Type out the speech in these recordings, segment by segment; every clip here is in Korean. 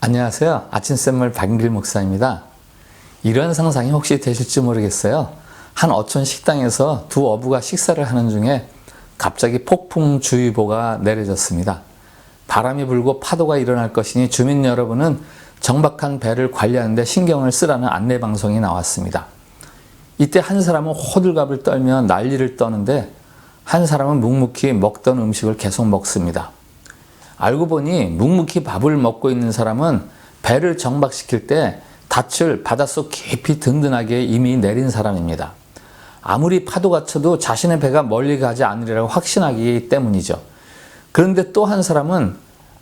안녕하세요. 아침샘물 박길 목사입니다. 이런 상상이 혹시 되실지 모르겠어요. 한 어촌 식당에서 두 어부가 식사를 하는 중에 갑자기 폭풍주의보가 내려졌습니다. 바람이 불고 파도가 일어날 것이니 주민 여러분은 정박한 배를 관리하는데 신경을 쓰라는 안내 방송이 나왔습니다. 이때 한 사람은 호들갑을 떨며 난리를 떠는데 한 사람은 묵묵히 먹던 음식을 계속 먹습니다. 알고 보니 묵묵히 밥을 먹고 있는 사람은 배를 정박시킬 때 닻을 바닷속 깊이 든든하게 이미 내린 사람입니다. 아무리 파도가 쳐도 자신의 배가 멀리 가지 않으리라고 확신하기 때문이죠. 그런데 또 한 사람은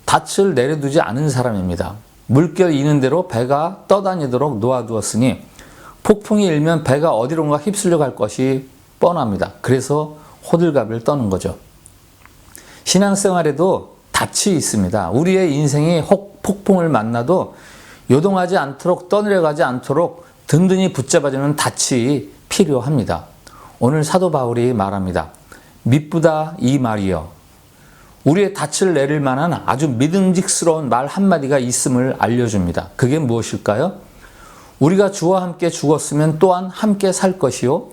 닻을 내려두지 않은 사람입니다. 물결 이는 대로 배가 떠다니도록 놓아두었으니 폭풍이 일면 배가 어디론가 휩쓸려 갈 것이 뻔합니다. 그래서 호들갑을 떠는 거죠. 신앙생활에도 닻이 있습니다. 우리의 인생이 혹 폭풍을 만나도 요동하지 않도록 떠내려가지 않도록 든든히 붙잡아주는 닻이 필요합니다. 오늘 사도 바울이 말합니다. 미쁘다 이 말이여. 우리의 닻을 내릴 만한 아주 믿음직스러운 말 한마디가 있음을 알려줍니다. 그게 무엇일까요? 우리가 주와 함께 죽었으면 또한 함께 살 것이요.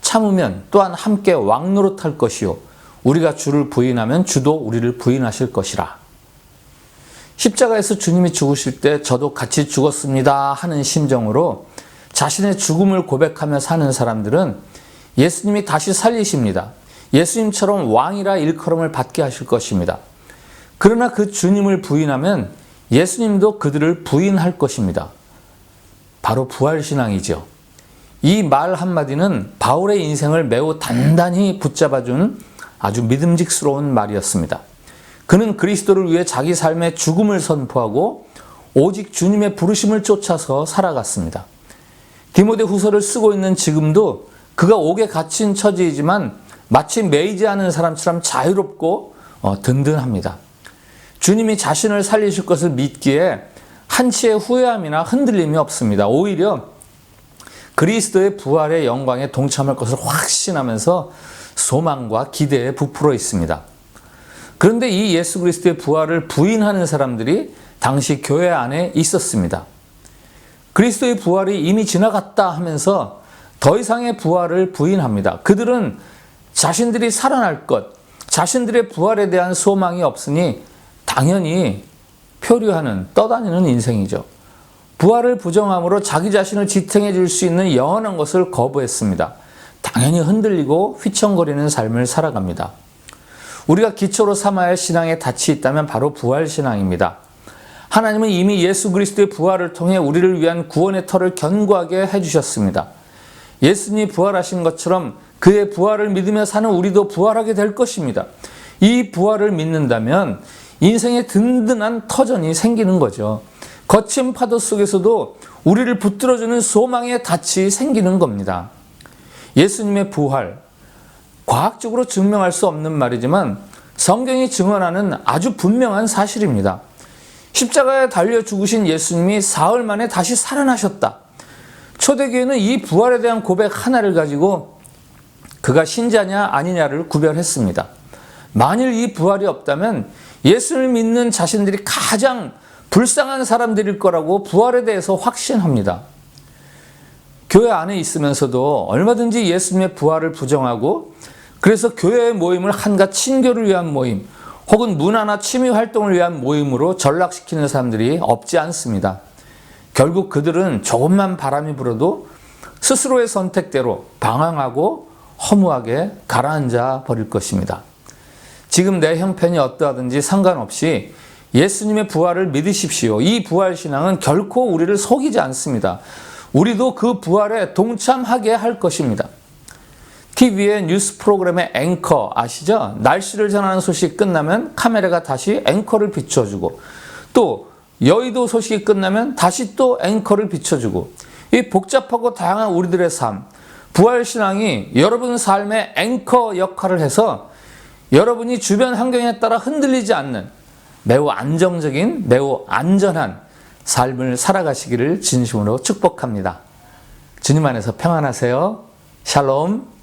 참으면 또한 함께 왕노릇할 것이요. 우리가 주를 부인하면 주도 우리를 부인하실 것이라. 십자가에서 주님이 죽으실 때 저도 같이 죽었습니다 하는 심정으로 자신의 죽음을 고백하며 사는 사람들은 예수님이 다시 살리십니다. 예수님처럼 왕이라 일컬음을 받게 하실 것입니다. 그러나 그 주님을 부인하면 예수님도 그들을 부인할 것입니다. 바로 부활신앙이죠. 이 말 한마디는 바울의 인생을 매우 단단히 붙잡아준 아주 믿음직스러운 말이었습니다. 그는 그리스도를 위해 자기 삶의 죽음을 선포하고 오직 주님의 부르심을 쫓아서 살아갔습니다. 디모데 후서를 쓰고 있는 지금도 그가 옥에 갇힌 처지이지만 마치 매이지 않은 사람처럼 자유롭고 어, 든든합니다. 주님이 자신을 살리실 것을 믿기에 한치의 후회함이나 흔들림이 없습니다. 오히려 그리스도의 부활의 영광에 동참할 것을 확신하면서 소망과 기대에 부풀어 있습니다. 그런데 이 예수 그리스도의 부활을 부인하는 사람들이 당시 교회 안에 있었습니다. 그리스도의 부활이 이미 지나갔다 하면서 더 이상의 부활을 부인합니다. 그들은 자신들이 살아날 것, 자신들의 부활에 대한 소망이 없으니 당연히 표류하는, 떠다니는 인생이죠. 부활을 부정함으로 자기 자신을 지탱해 줄 수 있는 영원한 것을 거부했습니다. 당연히 흔들리고 휘청거리는 삶을 살아갑니다. 우리가 기초로 삼아야 할 신앙에 닻이 있다면 바로 부활신앙입니다. 하나님은 이미 예수 그리스도의 부활을 통해 우리를 위한 구원의 터를 견고하게 해주셨습니다. 예수님이 부활하신 것처럼 그의 부활을 믿으며 사는 우리도 부활하게 될 것입니다. 이 부활을 믿는다면 인생에 든든한 터전이 생기는 거죠. 거친 파도 속에서도 우리를 붙들어주는 소망의 닻이 생기는 겁니다. 예수님의 부활, 과학적으로 증명할 수 없는 말이지만 성경이 증언하는 아주 분명한 사실입니다. 십자가에 달려 죽으신 예수님이 사흘 만에 다시 살아나셨다. 초대교회는 이 부활에 대한 고백 하나를 가지고 그가 신자냐 아니냐를 구별했습니다. 만일 이 부활이 없다면 예수를 믿는 자신들이 가장 불쌍한 사람들일 거라고 부활에 대해서 확신합니다. 교회 안에 있으면서도 얼마든지 예수님의 부활을 부정하고 그래서 교회의 모임을 한갓 친교를 위한 모임 혹은 문화나 취미 활동을 위한 모임으로 전락시키는 사람들이 없지 않습니다. 결국 그들은 조금만 바람이 불어도 스스로의 선택대로 방황하고 허무하게 가라앉아 버릴 것입니다. 지금 내 형편이 어떠하든지 상관없이 예수님의 부활을 믿으십시오. 이 부활 신앙은 결코 우리를 속이지 않습니다. 우리도 그 부활에 동참하게 할 것입니다. TV의 뉴스 프로그램의 앵커 아시죠? 날씨를 전하는 소식 끝나면 카메라가 다시 앵커를 비춰주고 또 여의도 소식이 끝나면 다시 또 앵커를 비춰주고 이 복잡하고 다양한 우리들의 삶 부활신앙이 여러분 삶의 앵커 역할을 해서 여러분이 주변 환경에 따라 흔들리지 않는 매우 안정적인 매우 안전한 삶을 살아가시기를 진심으로 축복합니다. 주님 안에서 평안하세요. 샬롬.